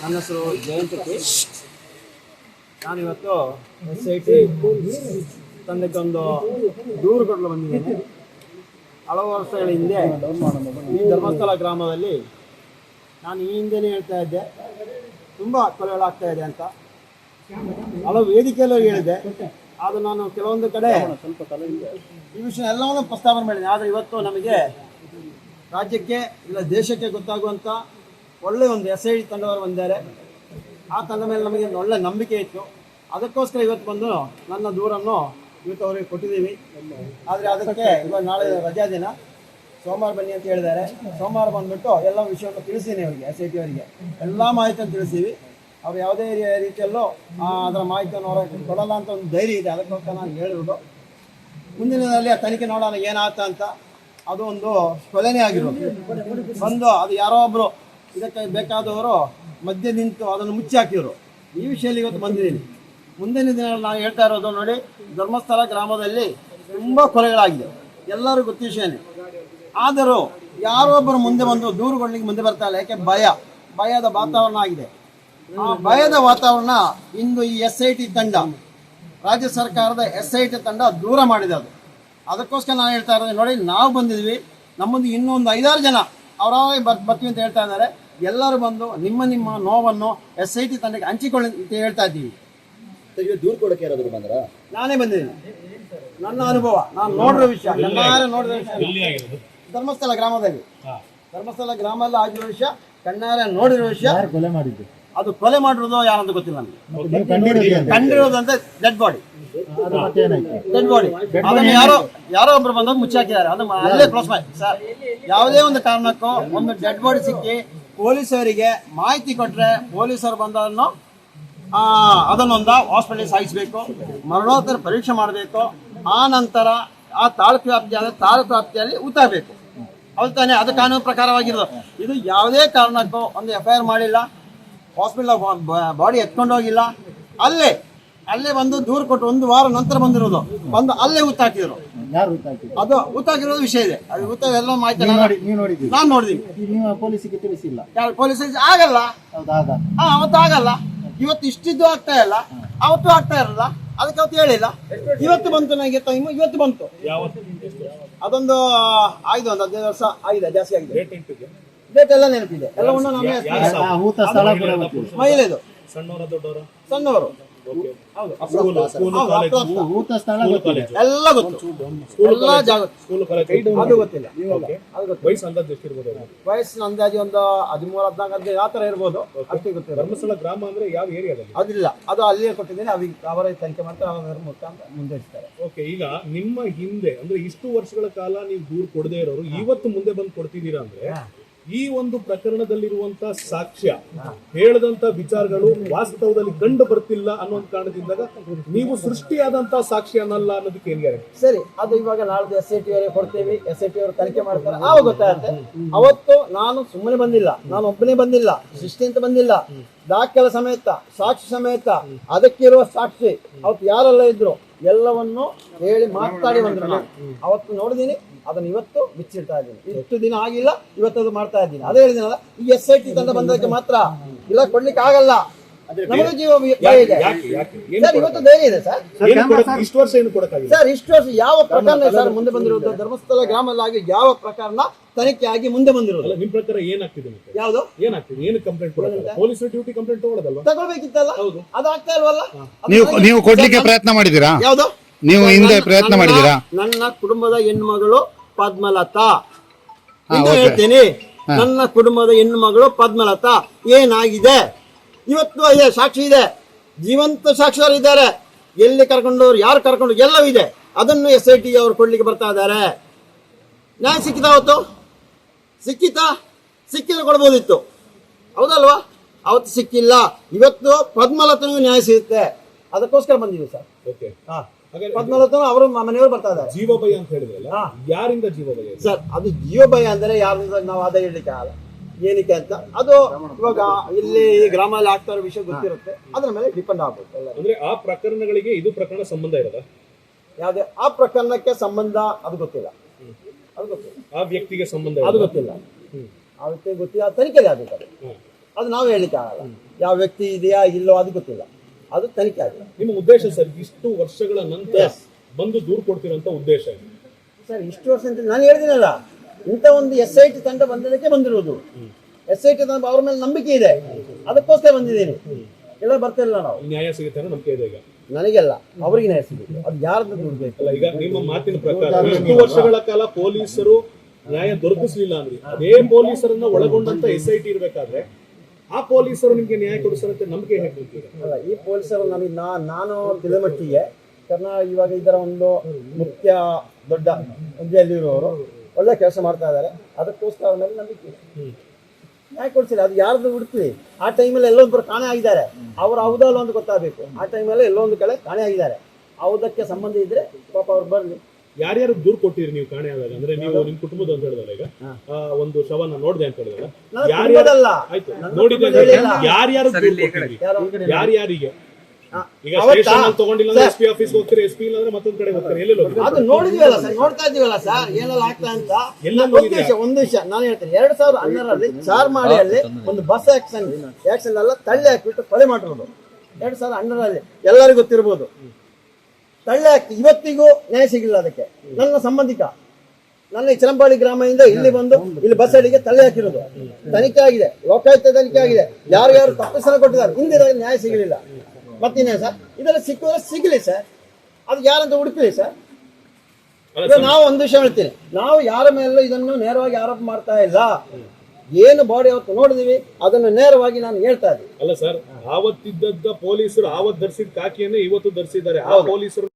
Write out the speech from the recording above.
ನನ್ನ ಹೆಸರು ಜಯಂತ ನಾನಿವತ್ತು ಎಸ್ ಐ ಟಿ ತಂದಕ್ಕೊಂದು ದೂರು ಕೊಡಲು ಬಂದಿದ್ದೇನೆ. ಹಲವು ವರ್ಷಗಳ ಹಿಂದೆ ಈ ಧರ್ಮಸ್ಥಳ ಗ್ರಾಮದಲ್ಲಿ ನಾನು ಈ ಹಿಂದೆನೇ ಹೇಳ್ತಾ ಇದ್ದೆ. ತುಂಬ ಕೊಲೆಗಳಾಗ್ತಾ ಇದೆ ಅಂತ. ಹಲವು ವೇದಿಕೆಯಲ್ಲೂ ಹೇಳಿದೆ. ಆದರೂ ನಾನು ಕೆಲವೊಂದು ಕಡೆ ಸ್ವಲ್ಪ ಈ ವಿಷಯ ಎಲ್ಲವನ್ನೂ ಪ್ರಸ್ತಾವನೆ ಮಾಡಿದೆ ಆದರೆ ಇವತ್ತು ನಮಗೆ ರಾಜ್ಯಕ್ಕೆ ಇಲ್ಲ ದೇಶಕ್ಕೆ ಗೊತ್ತಾಗುವಂಥ ಒಳ್ಳೆಯ ಒಂದು ಎಸ್ ಐ ತಂಡವರು ಬಂದಿದ್ದಾರೆ. ಆ ತಂಡ ಮೇಲೆ ನಮಗೆ ಒಂದು ಒಳ್ಳೆ ನಂಬಿಕೆ ಇತ್ತು. ಅದಕ್ಕೋಸ್ಕರ ಇವತ್ತು ಬಂದು ನನ್ನ ದೂರನ್ನು ಇವತ್ತು ಅವರಿಗೆ ಕೊಟ್ಟಿದ್ದೀವಿ. ಆದರೆ ಅದಕ್ಕೆ ಇವಾಗ ನಾಳೆ ರಜಾ ದಿನ. ಸೋಮವಾರ ಬನ್ನಿ ಅಂತ ಹೇಳಿದ್ದಾರೆ. ಸೋಮವಾರ ಬಂದ್ಬಿಟ್ಟು ಎಲ್ಲ ವಿಷಯವನ್ನು ತಿಳಿಸೀನಿ ಅವರಿಗೆ, ಎಸ್ ಐ ಟಿ ಅವರಿಗೆ. ಎಲ್ಲ ಮಾಹಿತಿಯನ್ನು ತಿಳಿಸೀವಿ ಅವ್ರು ಯಾವುದೇ ರೀತಿಯಲ್ಲೂ ಅದರ ಮಾಹಿತಿಯನ್ನು ಹೊರಗೆ ಕೊಡಲ್ಲ ಅಂತ ಒಂದು ಧೈರ್ಯ ಇದೆ. ಅದಕ್ಕೋಸ್ಕರ ನಾನು ಹೇಳಿರೋದು ಮುಂದಿನದಲ್ಲಿ ದಿನದಲ್ಲಿ ಆ ತನಿಖೆ ನೋಡೋಣ ಏನಾಗ್ತಾ ಅಂತ ಅದು ಒಂದು ಕೊಲೆನೇ ಆಗಿರೋದು ಬಂದು ಅದು ಯಾರೋ ಒಬ್ರು ಇದಕ್ಕೆ ಬೇಕಾದವರು ಮಧ್ಯೆ ನಿಂತು ಅದನ್ನು ಮುಚ್ಚಿ ಹಾಕಿದರು. ಈ ವಿಷಯದಲ್ಲಿ ಇವತ್ತು ಬಂದಿದ್ದೀನಿ. ಮುಂದಿನ ದಿನಗಳಲ್ಲಿ ನಾನು ಹೇಳ್ತಾ ಇರೋದು ನೋಡಿ, ಧರ್ಮಸ್ಥಳ ಗ್ರಾಮದಲ್ಲಿ ತುಂಬ ಕೊಲೆಗಳಾಗಿದೆ. ಎಲ್ಲರೂ ಗೊತ್ತ ವಿಷಯನೇ ಆದರೂ ಯಾರೊಬ್ಬರು ಮುಂದೆ ಬಂದು ದೂರುಗೊಳ್ಳಿಗೆ ಮುಂದೆ ಬರ್ತಾ ಇಲ್ಲ. ಯಾಕೆ? ಭಯ. ಭಯದ ವಾತಾವರಣ ಆಗಿದೆ. ಆ ಭಯದ ವಾತಾವರಣ ಇಂದು ಈ ಎಸ್ ಐ ಟಿ ತಂಡ, ರಾಜ್ಯ ಸರ್ಕಾರದ ಎಸ್ ಐ ಟಿ ತಂಡ ದೂರ ಮಾಡಿದೆ ಅದು. ಅದಕ್ಕೋಸ್ಕರ ನಾನು ಹೇಳ್ತಾ ಇರೋದು ನೋಡಿ, ನಾವು ಬಂದಿದ್ವಿ. ನಮ್ಮದು ಇನ್ನೊಂದು ಐದಾರು ಜನ, ಅವರವರೇ ಬರ್, ಬರ್ತೀವಿ ಅಂತ ಹೇಳ್ತಾ ಇದ್ದಾರೆ. ಎಲ್ಲರೂ ಬಂದು ನಿಮ್ಮ ನಿಮ್ಮ ನೋವನ್ನು ಎಸ್ ಐ ಟಿ ತಂಡಕ್ಕೆ ಹಂಚಿಕೊಳ್ಳಿ ಅಂತ ಹೇಳ್ತಾ ಇದ್ದೀವಿ. ದೂರು ಕೊಡಕ್ಕೆ ಯಾರಾದ್ರು ಬಂದ್ರ? ನಾನೇ ಬಂದಿದ್ದೀನಿ. ನನ್ನ ಅನುಭವ. ನಾನು ನೋಡಿರೋ ವಿಷಯ. ಕಣ್ಣಾರೆ ನೋಡಿರೋ ವಿಷಯ. ಧರ್ಮಸ್ಥಳ ಗ್ರಾಮದಲ್ಲಿ. ಧರ್ಮಸ್ಥಳ ಗ್ರಾಮದಲ್ಲಿ ಆಗಿರೋ ವಿಷಯ ಕಣ್ಣಾರೆ ನೋಡಿರೋ ವಿಷಯ. ಕೊಲೆ ಮಾಡಿದ್ದು? ಅದು ಕೊಲೆ ಮಾಡಿರೋದು ಯಾರಂತ ಗೊತ್ತಿಲ್ಲ ನನಗೆ? ಕಂಡಿರೋದಂತೆ ಡೆಡ್ ಬಾಡಿ ಅದು ಮತ್ತೆ ಏನಾಯ್ತು ಡೆಡ್ ಬಾಡಿ ಅದನ್ನು ಯಾರೋ ಯಾರೋ ಒಬ್ರು ಬಂದಾಗ ಮುಚ್ಚಾಕಿದ್ದಾರೆ. ಅದು ಅಲ್ಲೇ ಕ್ಲೋಸ್ ಮಾಡಿ. ಸರ್ ಯಾವುದೇ ಒಂದು ಕಾರಣಕ್ಕೂ ಒಂದು ಡೆಡ್ ಬಾಡಿ ಸಿಕ್ಕಿ ಪೊಲೀಸರಿಗೆ ಮಾಹಿತಿ ಕೊಟ್ಟರೆ ಪೊಲೀಸರು ಬಂದನ್ನು ಅದನ್ನೊಂದು ಹಾಸ್ಪಿಟಲ್ ಸಾಗಿಸಬೇಕು ಮರಣೋತ್ತರ ಪರೀಕ್ಷೆ ಮಾಡಬೇಕು. ಆ ನಂತರ ಆ ತಾಲೂಕು ವ್ಯಾಪ್ತಿ ಆದ ತಾಲೂಕು ವ್ಯಾಪ್ತಿಯಲ್ಲಿ ಉತ್ತಾರಬೇಕು. ಅದು ತಾನೇ, ಅದು ಕಾನೂನು ಪ್ರಕಾರವಾಗಿರೋದು. ಇದು ಯಾವುದೇ ಕಾರಣಕ್ಕೂ ಒಂದು ಎಫ್ ಐ ಆರ್ ಮಾಡಿಲ್ಲ ಹಾಸ್ಪಿಟಲ್ ಬಾಡಿ ಎತ್ಕೊಂಡು ಹೋಗಿಲ್ಲ. ಅಲ್ಲೇ ಅಲ್ಲೇ ಬಂದು ದೂರು ಕೊಟ್ಟು ಒಂದು ವಾರ ನಂತರ ಬಂದಿರೋದು. ಬಂದು ಅಲ್ಲೇ ಊತಾಕಿದ್ರು ಯಾರು ಅದು ಊತಾಕಿರೋದು ವಿಷಯ ಇದೆ. ಅದು ಊತ ಎಲ್ಲ ಮಾಹಿತಿ ನೀವು ನಾನು- ನೋಡಿ ನೀವು ನಾನು ನೋಡಿದೀನಿ ನೀವು ಪೊಲೀಸಿಗೆ ತಿಳಿಸಿಲ್ಲ. ಯಾರು ಪೊಲೀಸ್ ಆಗಲ್ಲ. ಹೌದಾ ಆಗ. ಹಾ ಅವತ್ತು ಆಗಲ್ಲ. ಇವತ್ತು ಇಷ್ಟಿದ್ದು ಆಗ್ತಾ ಇಲ್ಲ. ಅವತ್ತು ಆಗ್ತಾ ಇರಲ್ಲ. ಅದಕ್ಕೆ ಅವತ್ತು ಹೇಳಿಲ್ಲ. ಇವತ್ತು ಬಂತು ನನಗೆ ಟೈಮ್ ಇವತ್ತು ಬಂತು. ಅದೊಂದು ಆಯ್ತು ಒಂದು ಹದಿನೈದು ವರ್ಷ ಆಗಿದೆ ಜಾಸ್ತಿ ಆಗಿದೆ. ಡೇಟ್ ಎಲ್ಲ ನೆನಪಿದೆ. ಎಲ್ಲ ನಾನು ನಮ್ಮ ಮಹಿಳೆದು ಸಣ್ಣವರ. ಊತ ಸ್ಥಳ ಎಲ್ಲ ಗೊತ್ತು. ಎಲ್ಲ ಜಾಗ ಅದು ಗೊತ್ತಿಲ್ಲ. ವಯಸ್ಸು ಅಂದಾಜು ಎಷ್ಟಿರ್ಬೋದು? ವಯಸ್ಸಿನ ಅಂದಾಜು ಒಂದು ಹದಿಮೂರು ಹದಿನಾಲ್ಕು ಹದಿನೈದು ಯಾವ ತರ ಇರ್ಬೋದು. ಅಷ್ಟೇ ಗೊತ್ತಿಲ್ಲ. ಧರ್ಮಸ್ಥಳ ಗ್ರಾಮ ಅಂದ್ರೆ ಯಾವ ಏರಿಯಾದಲ್ಲಿ? ಅದಿಲ್ಲ. ಅದು ಅಲ್ಲಿಯೇ ಕೊಟ್ಟಿದ್ದೀನಿ. ಅವ್ರಿಗೆ ಅವರ ತನಿಖೆ ಮಾಡ್ತಾರೆ ಅವರ ಮುಂದೆ ಮುಂದುವರಿಸ್ತಾರೆ ಓಕೆ ಈಗ ನಿಮ್ಮ ಹಿಂದೆ ಅಂದ್ರೆ ಇಷ್ಟು ವರ್ಷಗಳ ಕಾಲ ನೀವು ದೂರು ಕೊಡದೇ ಇರೋರು ಇವತ್ತು ಮುಂದೆ ಬಂದು ಕೊಡ್ತಿದ್ದೀರಾ ಅಂದ್ರೆ ಈ ಒಂದು ಪ್ರಕರಣದಲ್ಲಿರುವಂತ ಸಾಕ್ಷ್ಯ ಹೇಳದಂತ ವಿಚಾರಗಳು ವಾಸ್ತವದಲ್ಲಿ ಕಂಡು ಬರ್ತಿಲ್ಲ ಅನ್ನೋ ಕಾರಣದಿಂದಾಗ ನೀವು ಸೃಷ್ಟಿಯಾದಂತಹ ಸಾಕ್ಷಿ ಅನ್ನಲ್ಲ ಅನ್ನೋದಕ್ಕೆ ಏನ್ ಗ್ಯಾರಂಟಿ? ಸರಿ ಅದು ಇವಾಗ ನಾಳೆ ಎಸ್ ಐ ಟಿ ಅವರೇ ಕೊಡ್ತೇವೆ ಎಸ್ ಐ ಟಿ ಅವರು ತನಿಖೆ ಮಾಡ್ತಾರೆ ಆವಾಗ ಗೊತ್ತಾಗುತ್ತೆ. ಅವತ್ತು ನಾನು ಸುಮ್ಮನೆ ಬಂದಿಲ್ಲ ನಾನು ಒಬ್ಬನೇ ಬಂದಿಲ್ಲ ಸೃಷ್ಟಿ ಅಂತ ಬಂದಿಲ್ಲ. ದಾಖಲೆ ಸಮೇತ ಸಾಕ್ಷಿ ಸಮೇತ ಅದಕ್ಕಿರುವ ಸಾಕ್ಷಿ ಅವತ್ತು ಯಾರೆಲ್ಲ ಇದ್ರು ಎಲ್ಲವನ್ನು ಹೇಳಿ ಮಾತಾಡಿ ಬಂದ್ರು. ನಾನು ಅವತ್ತು ನೋಡಿದೀನಿ ಅದನ್ನ ಇವತ್ತು ಬಿಚ್ಚಿಡ್ತಾ ಇದ್ದೀನಿ. ಇಷ್ಟು ದಿನ ಆಗಿಲ್ಲ ಇವತ್ತು ಅದು ಮಾಡ್ತಾ ಇದ್ದೀನಿ. ಅದೇ ಹೇಳಿದಿನಲ್ಲ ಈ ಎಸ್ ಐ ಟಿ ತಂದ ಬಂದಕ್ಕೆ ಮಾತ್ರ ಇಲ್ಲ ಕೊಡ್ಲಿಕ್ಕೆ ಆಗಲ್ಲ. ನಮಗೂ ಜೀವ ಭಯ ಇದೆ. ಯಾಕೆ ಯಾಕೆ? ಏನ್ ಸರ್ ಇವತ್ತು ಧೈರ್ಯ ಇದೆ ಸರ್. ಏನು ಇಷ್ಟು ವರ್ಷ ಏನು ಸರ್ ಇಷ್ಟು ವರ್ಷ ಯಾವ ಪ್ರಕರಣ ಸರ್ ಮುಂದೆ ಬಂದಿರೋದು? ಧರ್ಮಸ್ಥಳ ಗ್ರಾಮದಲ್ಲಿ ಯಾವ ಪ್ರಕರಣ ತನಿಖೆ ಆಗಿ ಮುಂದೆ ಬಂದಿರೋದು? ಅಲ್ಲ ನಿಮ್ ಪ್ರಕಾರ ಏನಾಗ್ತಿದೆ ಯಾವ್ದು? ಏನಾಗ್ತಿದೆ? ಏನು ಕಂಪ್ಲೇಂಟ್ ಕೊಡಲ್ಲ ಪೊಲೀಸ್ ಡ್ಯೂಟಿ ಕಂಪ್ಲೇಂಟ್ ತಗೊಳ್ಳೋದಲ್ವಾ ತಗೊಳ್ಬೇಕಿತ್ತಲ್ಲ? ಅದು ಆಗ್ತಾ ಇಲ್ವಲ್ಲ? ನೀವು ನೀವು ಕೊಡ್ಲಿಕ್ಕೆ ಪ್ರಯತ್ನ ಮಾಡಿದೀರಾ ಯಾವ್ದು? ನೀವು ಹಿಂದೆ ಪ್ರಯತ್ನ ಮಾಡಿದೀರಾ ನನ್ನ ಕುಟುಂಬದ ಹೆಣ್ಮಗಳು ಪದ್ಮಲತಾ. ಎಂದು ಹೇಳ್ತೀನಿ ನನ್ನ ಕುಟುಂಬದ ಹೆಣ್ಣು ಮಗಳು ಪದ್ಮಲತಾ. ಏನಾಗಿದೆ? ಇವತ್ತು ಇದೆ ಸಾಕ್ಷಿ ಇದೆ. ಜೀವಂತ ಸಾಕ್ಷಿಯವರು ಇದ್ದಾರೆ. ಎಲ್ಲಿ ಕರ್ಕೊಂಡವ್ರು ಯಾರು ಕರ್ಕೊಂಡು ಎಲ್ಲವೂ ಇದೆ. ಅದನ್ನು ಎಸ್ ಐ ಟಿ ಅವರು ಕೊಡ್ಲಿಕ್ಕೆ ಬರ್ತಾ ಇದ್ದಾರೆ. ನ್ಯಾಯ ಸಿಕ್ಕಿತಾ ಅವತ್ತು? ಸಿಕ್ಕಿತಾ? ಸಿಕ್ಕಿದ್ರೆ ಕೊಡ್ಬೋದಿತ್ತು. ಹೌದಲ್ವಾ? ಅವತ್ತು ಸಿಕ್ಕಿಲ್ಲ. ಇವತ್ತು ಪದ್ಮಲತನೂ ನ್ಯಾಯ ಸಿಗುತ್ತೆ. ಅದಕ್ಕೋಸ್ಕರ ಬಂದಿದ್ದೀವಿ ಸರ್. ಓಕೆ ಹಾ. ಹಾಗಾದ್ರೆ ಪದ್ಮಲತನು ಅವರು ಮನೆಯವರು ಬರ್ತಾ ಇದ್ದಾರೆ. ಜೀವ ಭಯ ಅಂತ ಹೇಳಿದ್ರಲ್ಲ ಯಾರಿಂದ ಜೀವ ಭಯ ಸರ್ ಅದು ಜೀವ ಭಯ ಅಂದರೆ ಯಾರಿಂದ ನಾವು ಅದ ಹೇಳಲಿಕ್ಕೆ ಆಗಲ್ಲ. ಏನಕ್ಕೆ ಅಂತ? ಅದು ಇವಾಗ ಇಲ್ಲಿ ಈ ಗ್ರಾಮದಲ್ಲಿ ಆಗ್ತಾ ಇರೋ ವಿಷಯ ಗೊತ್ತಿರುತ್ತೆ. ಅದ್ರ ಮೇಲೆ ಡಿಪೆಂಡ್ ಆಗ್ಬೇಕು ಅಂದ್ರೆ ಆ ಪ್ರಕರಣಗಳಿಗೆ ಇದು ಪ್ರಕರಣ ಸಂಬಂಧ ಇರೋದ? ಯಾವುದೇ ಆ ಪ್ರಕರಣಕ್ಕೆ ಸಂಬಂಧ ಅದು ಗೊತ್ತಿಲ್ಲ. ಅದು ಗೊತ್ತಿಲ್ಲ. ಆ ವ್ಯಕ್ತಿಗೆ ಸಂಬಂಧ ಅದು? ಗೊತ್ತಿಲ್ಲ. ಆ ವ್ಯಕ್ತಿ ಗೊತ್ತಿಲ್ಲ ತನಿಖೆಗೆ ಆಗ್ಬೇಕು ಅದು ಅದು ನಾವು ಹೇಳಿಕ್ಕೆ ಆಗಲ್ಲ. ಯಾವ ವ್ಯಕ್ತಿ ಇದೆಯಾ ಇಲ್ಲೋ ಅದು ಗೊತ್ತಿಲ್ಲ. ಅದು ತನಿಖೆ ಆಗಿದೆ. ನಿಮ್ಮ ಉದ್ದೇಶ ಸರ್ ಇಷ್ಟು ವರ್ಷಗಳ ನಂತರ ಬಂದು ದೂರು ಕೊಡ್ತೀರಂತ ಉದ್ದೇಶ ಸರ್ ಇಷ್ಟು ವರ್ಷ ಅಂತ ನಾನು ಹೇಳಿದಿನಲ್ಲ ಇಂಥ ಒಂದು ಎಸ್ ಐ ಟಿ ತಂಡ ಬಂದಿದ್ದಕ್ಕೆ ಬಂದಿರೋದು. ಎಸ್ ಐ ಟಿ ತಂಡ ಅವ್ರ ಮೇಲೆ ನಂಬಿಕೆ ಇದೆ. ಅದಕ್ಕೋಸ್ಕರ ಬಂದಿದ್ದೀನಿ. ಎಲ್ಲ ಬರ್ತಿಲ್ಲ ನಾವು. ನ್ಯಾಯ ಸಿಗುತ್ತೆ ಅನ್ನೋ ನಂಬಿಕೆ ಇದೆ ಈಗ? ನನಗೆಲ್ಲ ಅವರಿಗೆ ನ್ಯಾಯ ಸಿಗುತ್ತೆ. ಅದು ಯಾರದ್ದು ದುಡ್ಬೇಕು? ಅಲ್ಲ ಈಗ ನಿಮ್ಮ ಮಾತಿನ ಪ್ರಕಾರ ಇಷ್ಟು ವರ್ಷಗಳ ಕಾಲ ಪೊಲೀಸರು ನ್ಯಾಯ ದೊರಕಿಸ್ಲಿಲ್ಲ ಅಂದ್ರೆ ಅದೇ ಪೊಲೀಸರನ್ನ ಒಳಗೊಂಡಂತ ಎಸ್ ಐ ಟಿ ಇರ್ಬೇಕಾದ್ರೆ ಆ ಪೊಲೀಸರು ನಿಮ್ಗೆ ನ್ಯಾಯ ಕೊಡಿಸರಂತೆ ಹೇಗೆ ನಿಂತಿದೆ? ಅಲ್ಲ ಈ ಪೊಲೀಸರು ನಮಗೆ ನಾ ನಾನು ತಿಳಿಮಟ್ಟಿಗೆ ಕಾರಣ ಇವಾಗ ಇದರ ಒಂದು ಮುಖ್ಯ ದೊಡ್ಡ ಹುದ್ದೆಯಲ್ಲಿರುವವರು ಒಳ್ಳೆ ಕೆಲಸ ಮಾಡ್ತಾ ಇದ್ದಾರೆ. ಅದಕ್ಕೋಸ್ಕರ ಮೇಲೆ ನಂಬಿಕೆ. ನ್ಯಾಯ ಕೊಡ್ಸಿಲ್ಲ. ಅದು ಯಾರ್ದು ಹುಡುಕ್ಲಿ? ಆ ಟೈಮಲ್ಲಿ ಎಲ್ಲೊಂದು ಕಾಣೆ ಆಗಿದ್ದಾರೆ. ಅವ್ರು ಹೌದಲ್ಲ ಒಂದು ಗೊತ್ತಾಗಬೇಕು. ಆ ಟೈಮಲ್ಲಿ ಎಲ್ಲೊಂದು ಕಡೆ ಕಾಣೆ ಆಗಿದ್ದಾರೆ. ಹೌದಕ್ಕೆ ಸಂಬಂಧ ಇದ್ರೆ ಪಾಪ ಅವ್ರು ಬರಲಿ. ಯಾರ್ಯಾರು ದೂರ್ ಕೊಟ್ಟಿರಿ ನೀವು ಕಾಣೆ ಆದಾಗ? ಅಂದ್ರೆ ನೀವು ನಿಮ್ ಕುಟುಂಬದ ಅಂತ ಹೇಳಿದಲ್ಲ ಈಗ? ಆ, ಒಂದು ಶವನ ನೋಡಿದೆ ಅಂತ ಹೇಳಿದಲ್ಲ. ನನ್ನ ಯಾರ್ಯಾರು ಕುಟುಂಬದಲ್ಲ. ಆಯ್ತು ನೋಡಿದೆ. ಯಾರ್ಯಾರು ದೂರು ಕೊಟ್ಟಿರಿ ಯಾರು ಯಾರ್ಯಾರಿಗೆ ಈಗ ಸ್ಟೇಷನ್ ಅಲ್ಲಿ ತಗೊಂಡಿಲ್ಲ ಅಂದ್ರೆ ಸರ್, ಎಸ್ ಪಿ ಆಫೀಸ್ ಹೋಗ್ತೀರಿ? ಎಸ್ ಪಿ ಇಲ್ಲ ಅಂದ್ರೆ ಮತ್ತೊಂದ್ ಕಡೆ ಹೋಗ್ತಾರೆ? ಎಲ್ಲೆಲ್ಲ ಹೋಗ್ತೀರಿ? ಅದು ನೋಡಿದೀವಲ್ಲ ಸರ್ ನೋಡ್ತಾ ಇದೀವಲ್ಲ ಸರ್ ಏನೆಲ್ಲ ಆಗ್ತಾ ಅಂತ? ಎಲ್ಲ ಒಂದು? ವಿಷಯ ಒಂದು ವಿಷಯ ನಾನು ಹೇಳ್ತೇನೆ ಎರಡ್ ಸಾವಿರದ ಹನ್ನೆರಡರಲ್ಲಿ ಚಾರ್ಮಾಡಿಯಲ್ಲಿ ಒಂದು ಬಸ್ ಆಕ್ಷನ್ ಆಕ್ಷನ್ ಎಲ್ಲ ತಳ್ಳಿ ಹಾಕಿಬಿಟ್ಟು ಕೊಲೆ ಮಾಡಿರೋದು. ಎರಡ್ ಸಾವಿರದ ಹನ್ನೆರಡರಲ್ಲಿ ಎಲ್ಲರಿಗೂ ಗೊತ್ತಿರ್ಬೋದು. ತಳ್ಳಿ ಇವತ್ತಿಗೂ ನ್ಯಾಯ ಸಿಗಲಿಲ್ಲ ಅದಕ್ಕೆ. ನನ್ನ ಸಂಬಂಧಿಕ ನನ್ನ ಚಿರಂಬಾಳಿ ಗ್ರಾಮದಿಂದ ಇಲ್ಲಿ ಬಂದು ಇಲ್ಲಿ ಬಸ್ ಅಡಿಗೆ ತಳ್ಳಿ ಹಾಕಿರೋದು. ತನಿಖೆ ಆಗಿದೆ ಲೋಕಾಯುಕ್ತ ತನಿಖೆ ಆಗಿದೆ. ಯಾರು ಯಾರು ತಪ್ಪಿಸಲ ಕೊಟ್ಟಿದ್ದಾರೆ. ಹಿಂದಿನ ನ್ಯಾಯ ಸಿಗಲಿಲ್ಲ. ಮತ್ತಿನ್ನೇ ಸರ್? ಇದೆಲ್ಲ ಸಿಕ್ಕಿದ್ರೆ ಸಿಗಲಿ ಸರ್. ಅದು ಯಾರಂತ ಹುಡುಕಲಿ ಸರ್? ನಾವು ಒಂದು ವಿಷಯ ಹೇಳ್ತೀನಿ. ನಾವು ಯಾರ ಮೇಲೂ ಇದನ್ನು ನೇರವಾಗಿ ಆರೋಪ ಮಾಡ್ತಾ ಇಲ್ಲ. ಏನು ಬಾಡಿ ಅವತ್ತು ನೋಡಿದೀವಿ ಅದನ್ನು ನೇರವಾಗಿ ನಾನು ಹೇಳ್ತಾ ಇದ್ದೀನಿ. ಅಲ್ಲ ಸರ್ ಆವತ್ತಿದ್ದ ಪೊಲೀಸರು ಆವತ್ ಧರಿಸಿದ ಕಾಕಿಯನ್ನು ಇವತ್ತು ಧರಿಸಿದ್ದಾರೆ. ಆ ಪೊಲೀಸರು